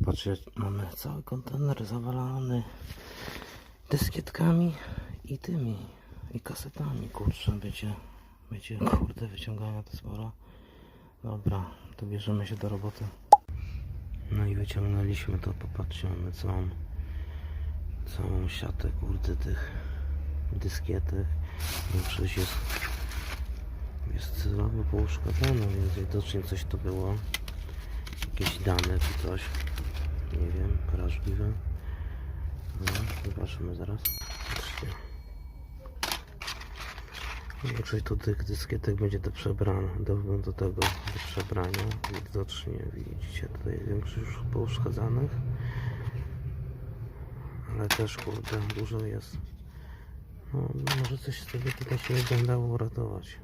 Popatrzcie, mamy cały kontener zawalany dyskietkami i tymi, i kasetami, kurczę, będzie, będzie, kurde, wyciągania to sporo. Dobra, to bierzemy się do roboty. No i wyciągnęliśmy to, popatrzcie, mamy całą, całą siatę, kurde, tych dyskietek. Większość jest, jest słabo pouszkodzona, więc widocznie coś to było. Jakieś dane czy coś. Wrażliwe. No, zobaczymy zaraz. Większość to tych dyskietek będzie do przebrania, do, do tego, do przebrania. Widocznie widzicie tutaj większość już pouszkadzanych. Ale też kurde, dużo jest. No, może coś z tego tutaj się dało uratować.